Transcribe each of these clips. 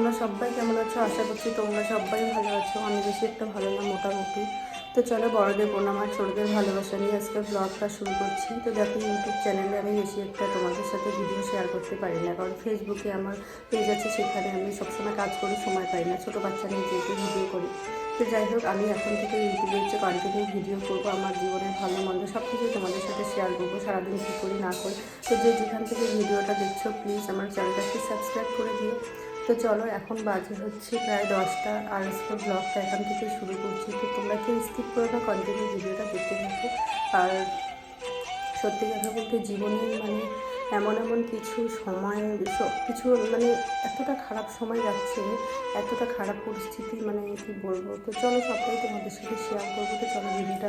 তোমরা সবাই কেমন আছো? আশা করছি তোমরা সবাই ভালো আছো। আমি বেশি একটা ভালো না, মোটামুটি। তো চলো বড়দের প্রণাম আর ছোটদের ভালোবাসা নিয়ে আজকে ব্লগটা শুরু করছি। তো দেখো ইউটিউব চ্যানেলে আমি বেশি একটা তোমাদের সাথে ভিডিও শেয়ার করতে পারি না। কারণ ফেসবুকে আমার পেজ আছে, সেখানে আমি সবসময় কাজ করি, সময় পাই না। ছোটো বাচ্চা নিয়ে যেহেতু ভিডিও করি। তো যাই হোক, আমি এখন থেকে ইউটিউবে হচ্ছে কন্টিনিউ ভিডিও করব, আমার জীবনের ভালো মন্দ সব কিছুই তোমাদের সাথে শেয়ার করব। সারাদিন কী করি, না করি। তো যে যেখান থেকে ভিডিওটা দেখছ প্লিজ আমার চ্যানেলটাকে সাবস্ক্রাইব করে দিও। তো চলো, এখন বাজে হচ্ছে প্রায় দশটা। আর আজকে ব্লগটা এখান থেকে শুরু করছি। তো তোমরা কেউ স্কিপ করে না কন্টিনিউ ভিডিওটা দেখতে থাকো? আর সত্যি কথা বলতে জীবনে মানে এমন এমন কিছু সময় সব কিছু মানে এতটা খারাপ সময় যাচ্ছে এতটা খারাপ পরিস্থিতি মানে কি বলব? তো চলো সবটাই তোমাদের সাথে শেয়ার করব তো চলো ভিডিওটা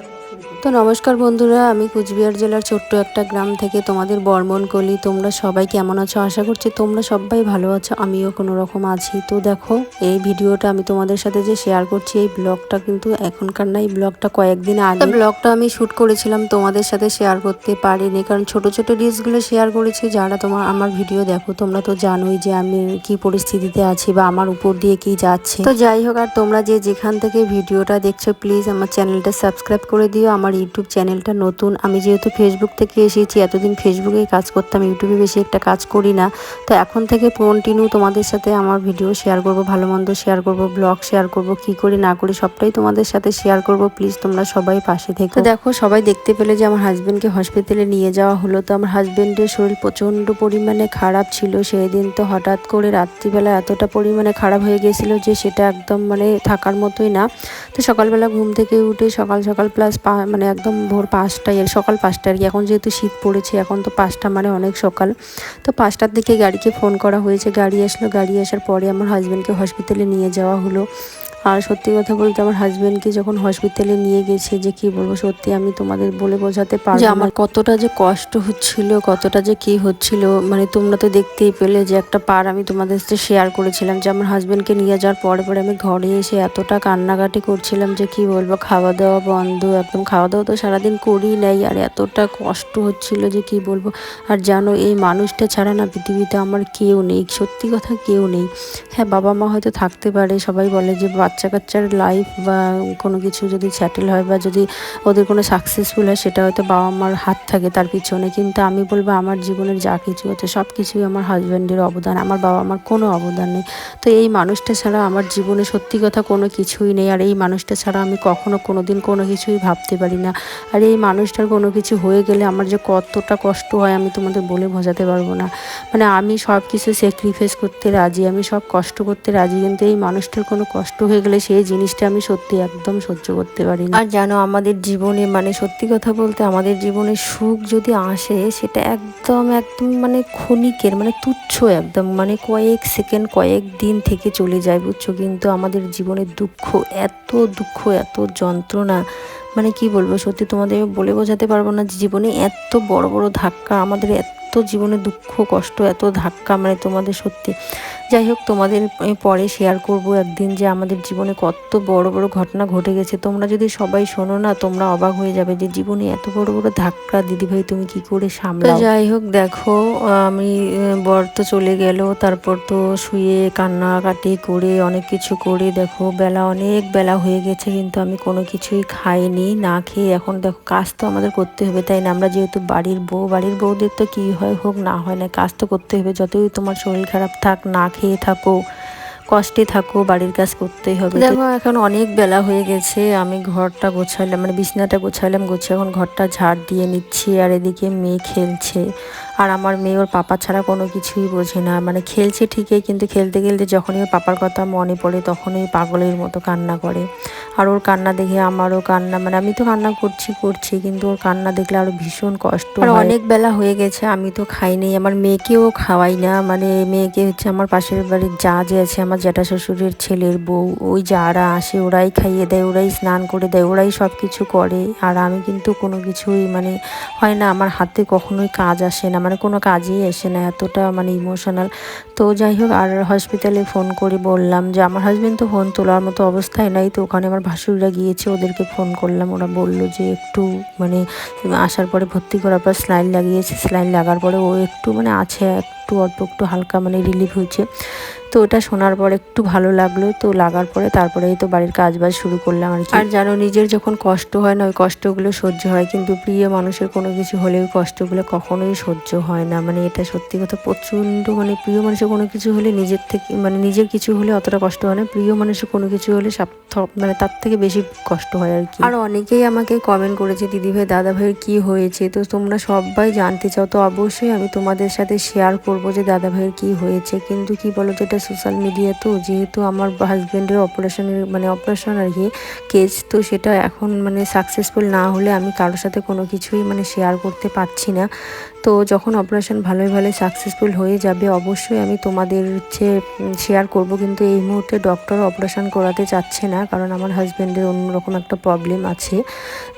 তো নমস্কার বন্ধুরা আমি কুচবিহার জেলার ছোট্ট একটা গ্রাম থেকে তোমাদের বর্মন কলি। তোমরা সবাই কেমন আছো? আশা করছি তোমরা সবাই ভালো আছো আমিও কোনো রকম আছি। তো দেখো এই ভিডিওটা আমি তোমাদের সাথে যে শেয়ার করছি এই ব্লগটা কিন্তু এখনকার না এই ব্লগটা কয়েকদিন আগে। ব্লগটা আমি শ্যুট করেছিলাম তোমাদের সাথে শেয়ার করতে পারিনি কারণ ছোট ছোট রিলসগুলো শেয়ার করেছি যারা তোমার, আমার ভিডিও দেখো, তোমরা তো জানোই যে আমি কি পরিস্থিতিতে আছি বা আমার উপর দিয়ে কি যাচ্ছে। তো যাই হোক, আর তোমরা যে যেখান থেকে ভিডিওটা দেখছ প্লিজ আমার চ্যানেলটা সাবস্ক্রাইব করে দিও। আমার ইউটিউব চ্যানেলটা নতুন। আমি যেহেতু ফেসবুক থেকে এসেছি, এতদিন ফেসবুকেই কাজ করতাম ইউটিউবে বেশি একটা কাজ করি না। তো এখন থেকে কন্টিনিউ তোমাদের সাথে আমার ভিডিও শেয়ার করব, ভালো মন্দ শেয়ার করব ব্লগ শেয়ার করব, কি করি না করি সবটাই তোমাদের সাথে শেয়ার করব। প্লিজ তোমরা সবাই পাশে থেকে। দেখো, সবাই দেখতে পেলে যে আমার হাজব্যান্ডকে হসপিটালে নিয়ে যাওয়া হলো। তো আমার হাজব্যান্ডের শরীর প্রচণ্ড পরিমাণে খারাপ ছিল। সেই দিন তো হঠাৎ করে রাত্রিবেলা এতটা পরিমাণে খারাপ হয়ে গেছিল যে সেটা একদম মানে থাকার মতোই না। তো সকালবেলা ঘুম থেকে উঠে সকাল সকাল প্লাস মানে একদম ভোর পাঁচটায় সকাল পাঁচটা আর কি। এখন যেহেতু শীত পড়েছে, এখন তো পাঁচটা মানে অনেক সকাল। তো পাঁচটার দিকে গাড়িকে ফোন করা হয়েছে। গাড়ি আসলো। গাড়ি আসার পরে আমার হাজব্যান্ডকে হসপিটালে নিয়ে যাওয়া হলো। আর সত্যি কথা বলতে আমার হাজব্যান্ডকে যখন হসপিটালে নিয়ে গেছে যে কি বলব সত্যি আমি তোমাদের বলে বোঝাতে পারব যে আমার কতটা যে কষ্ট হচ্ছিল কতটা যে কি হচ্ছিল মানে তোমরা তো দেখতেই পেলে যে একটা পার আমি তোমাদের সাথে শেয়ার করেছিলাম যে আমার হাজব্যান্ডকে নিয়ে যাওয়ার পরে পরে আমি ঘরে এসে এতটা কান্নাকাটি করছিলাম যে কি বলব খাওয়া দাওয়া বন্ধ একদম খাওয়া দাওয়া তো সারাদিন করি নাই আর এতটা কষ্ট হচ্ছিল যে কি বলব। আর জানো এই মানুষটা ছাড়া না পৃথিবীতে আমার কেউ নেই সত্যি কথা কেউ নেই। হ্যাঁ বাবা মা হয়তো থাকতে পারে সবাই বলে যে বাচ্চা কাচ্চার লাইফ বা কোনো কিছু যদি স্যাটেল হয় বা যদি ওদের কোনো সাকসেসফুল হয়, সেটা হয়তো বাবা মার হাত থাকে তার পিছনে। কিন্তু আমি বলব আমার জীবনের যা কিছু হচ্ছে সব কিছুই আমার হাজব্যান্ডের অবদান, আমার বাবা মার কোনো অবদান নেই। তো এই মানুষটা ছাড়া আমার জীবনে সত্যি কথা কোনো কিছুই নেই, আর এই মানুষটা ছাড়া আমি কখনো কোনো দিন কোনো কিছুই ভাবতে পারি না। আর এই মানুষটার কোনো কিছু হয়ে গেলে আমার যে কতটা কষ্ট হয় আমি তোমাদের বলে বোঝাতে পারব না। মানে আমি সব কিছু স্যাক্রিফাইস করতে রাজি, আমি সব কষ্ট করতে রাজি, কিন্তু এই মানুষটার কোনো কষ্ট হয়ে গেলে সেই জিনিসটা আমি সত্যি একদম সহ্য করতে পারি আর জানো, আমাদের জীবনে মানে সত্যি কথা বলতে আমাদের জীবনে সুখ যদি আসে, সেটা একদম একদম মানে ক্ষণিকের মানে তুচ্ছ একদম মানে কয়েক সেকেন্ড, কয়েক দিন থেকে চলে যায়, বুঝছ? কিন্তু আমাদের জীবনের দুঃখ, এত দুঃখ, এত যন্ত্রণা মানে কি বলব, সত্যি তোমাদের বলে বোঝাতে পারব না জীবনে এত বড় বড় ধাক্কা আমাদের এত জীবনে দুঃখ কষ্ট এত ধাক্কা মানে তোমাদের সত্যি। যাই হোক তোমাদের পরে শেয়ার করব একদিন যে আমাদের জীবনে কত বড় বড় ঘটনা ঘটে গেছে। তোমরা যদি সবাই শোনো না তোমরা অবাক হয়ে যাবে যে জীবনে এত বড় বড় ধাক্কা। দিদিভাই তুমি কি করে সামলাও? যাই হোক দেখো আমি বর তো চলে গেল তারপর তো শুয়ে কান্নাকাটি করে অনেক কিছু করে দেখো বেলা অনেক বেলা হয়ে গেছে কিন্তু আমি কোনো কিছুই খাইনি না খেয়ে। এখন দেখো কাজ তো আমাদের করতে হবে তাই না? আমরা যেহেতু বাড়ির বউ বাড়ির বউদের তো কী হয় হোক, না হয় না, কাজ তো করতে হবে। যতই তোমার শরীর খারাপ থাক, না খেয়ে থাকো, কষ্টে থাকো, বাড়ির কাজ করতেই হবে। দেখো, এখন অনেক বেলা হয়ে গেছে, আমি ঘরটা গোছালাম মানে বিছনাটা গোছালাম গোছে এখন ঘরটা ঝাড় দিয়ে নিচ্ছি, আর এদিকে মেয়ে খেলছে। আর আমার মেয়ে ওর পাপা ছাড়া কোনো কিছুই বোঝে না। মানে খেলছে ঠিকই কিন্তু খেলতে খেলতে যখনই ওর পাপার কথা মনে পড়ে তখনই পাগলের মতো কান্না করে। আর ওর কান্না দেখে আমারও কান্না মানে আমি তো কান্না করছি করছি কিন্তু ওর কান্না দেখলে আরও ভীষণ কষ্ট আর অনেক বেলা হয়ে গেছে আমি তো খাইনি আমার মেয়েকেও খাওয়াই না। মানে মেয়েকে হচ্ছে আমার পাশের বাড়ির যা যে আছে আমার জ্যাঠা শ্বশুরের ছেলের বউ ওই যারা আসে ওরাই খাইয়ে দেয় ওরাই স্নান করে দেয় ওরাই সব কিছু করে। আর আমি কিন্তু কোনো কিছুই মানে হয় না আমার হাতে কখনোই কাজ আসে না। মানে কোনো কাজেই এসে না, এতটা মানে ইমোশনাল তো যাই হোক, আর হসপিটালে ফোন করে বললাম যে, আমার হাজব্যান্ড তো ফোন তোলার মতো অবস্থায় নাই, তো ওখানে আমার ভাসুররা গিয়েছে, ওদেরকে ফোন করলাম। ওরা বলল যে, একটু মানে আসার পরে ভর্তি করার পর স্লাইন লাগিয়েছে। স্লাইন লাগার পরে ও একটু মানে আছে, একটু অল্প, একটু হালকা মানে রিলিফ হয়েছে। তো ওটা শোনার পর একটু ভালো লাগল তো লাগার পরে তারপরেই তো বাড়ির কাজ বাজ শুরু করলাম আর কি। আর জানো নিজের যখন কষ্ট হয় না ওই কষ্টগুলো সহ্য হয় কিন্তু প্রিয় মানুষের কোনো কিছু হলে ওই কষ্টগুলো কখনোই সহ্য হয় না। মানে এটা সত্যি কথা প্রচণ্ড মানে প্রিয় মানুষের কোনো কিছু হলে নিজের থেকে মানে নিজের কিছু হলে অতটা কষ্ট হয় না প্রিয় মানুষের কোনো কিছু হলে সব মানে তার থেকে বেশি কষ্ট হয় আর কি। আর অনেকেই আমাকে কমেন্ট করেছে দিদিভাই দাদা ভাইয়ের কি হয়েছে? তো তোমরা সবাই জানতে চাও তো অবশ্যই আমি তোমাদের সাথে শেয়ার করব যে দাদা ভাইয়ের কি হয়েছে? কিন্তু কি বলো তো এটা সোশ্যাল মিডিয়া তো, যেহেতু আমার হাজব্যান্ডের অপারেশনের মানে অপারেশন আর কি কেস তো সেটা এখন মানে সাকসেসফুল না হলে আমি কারোর সাথে কোনো কিছুই মানে শেয়ার করতে পারছি না। তো যখন অপারেশন ভালোই ভালো সাকসেসফুল হয়ে যাবে, অবশ্যই আমি তোমাদের হচ্ছে শেয়ার করব, কিন্তু এই মুহূর্তে ডক্টর অপারেশন করাতে চাচ্ছে না, কারণ আমার হাজব্যান্ডের অন্যরকম একটা প্রবলেম আছে।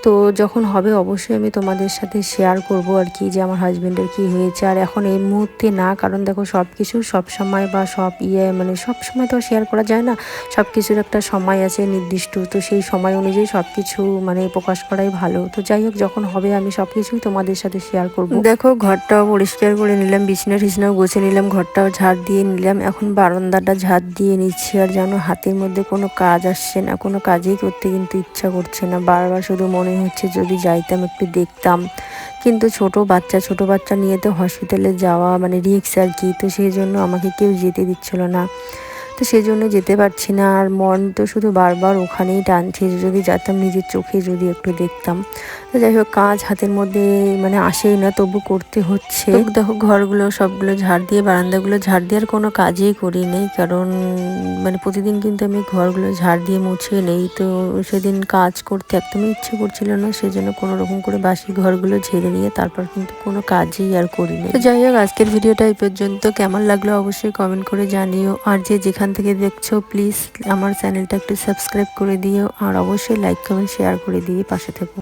তো যখন হবে, অবশ্যই আমি তোমাদের সাথে শেয়ার করব আর কি, যে আমার হাজব্যান্ডের কি হয়েছে। আর এখন এই মুহূর্তে না, কারণ দেখো সব কিছু সব সময় বা সব ইয়ে মানে সব সময় তো শেয়ার করা যায় না। সব কিছুর একটা সময় আছে নির্দিষ্ট, তো সেই সময় অনুযায়ী সব কিছু মানে প্রকাশ করাই ভালো। তো যাই হোক, যখন হবে, আমি সব কিছুই তোমাদের সাথে শেয়ার করব। দেখো ঘরটাও পরিষ্কার করে নিলাম, বিছনা টিছনাও গুছে নিলাম, ঘরটাও ঝাড় দিয়ে নিলাম। এখন বারান্দাটা ঝাড় দিয়ে নিচ্ছি আর যেন হাতের মধ্যে কোনো কাজ আসছে না, কোনো কাজই করতে কিন্তু ইচ্ছা করছে না। বারবার শুধু মনে হচ্ছে যদি যাইতাম, একটু দেখতাম। কিন্তু ছোট বাচ্চা ছোট বাচ্চা নিয়ে তো হসপিটালে যাওয়া মানে রিক্স আর কি, তো সেই জন্য আমাকে কেউ যেতে দিচ্ছিল না। তো সেই জন্য যেতে পারছি না আর মন তো শুধু বারবার ওখানেই টানছে, যদি যেতাম নিজের চোখে যদি একটু দেখতাম। তো যাই হোক কাজ হাতের মধ্যে মানে আসেই না তবু করতে হচ্ছে। দেখো ঘরগুলো সবগুলো ঝাড় দিয়ে বারান্দাগুলো ঝাড় দেওয়ার কোনো কাজই করি নেই কারণ মানে প্রতিদিন কিন্তু আমি ঘরগুলো ঝাড় দিয়ে মুছে নেই। তো সেদিন কাজ করতে একদমই ইচ্ছে করছিল না সেজন্য কোনো রকম করে বাসি ঘরগুলো ঝেড়ে নিয়ে তারপর কিন্তু কোনো কাজই আর করি না তো যাই হোক আজকের ভিডিওটা এই পর্যন্ত। কেমন লাগল অবশ্যই কমেন্ট করে জানিও। আর যে যেখান থেকে দেখছ প্লিজ আমার চ্যানেলটা একটু সাবস্ক্রাইব করে দিও। আর অবশ্যই লাইক কমেন্ট শেয়ার করে দিয়ে পাশে থেকো।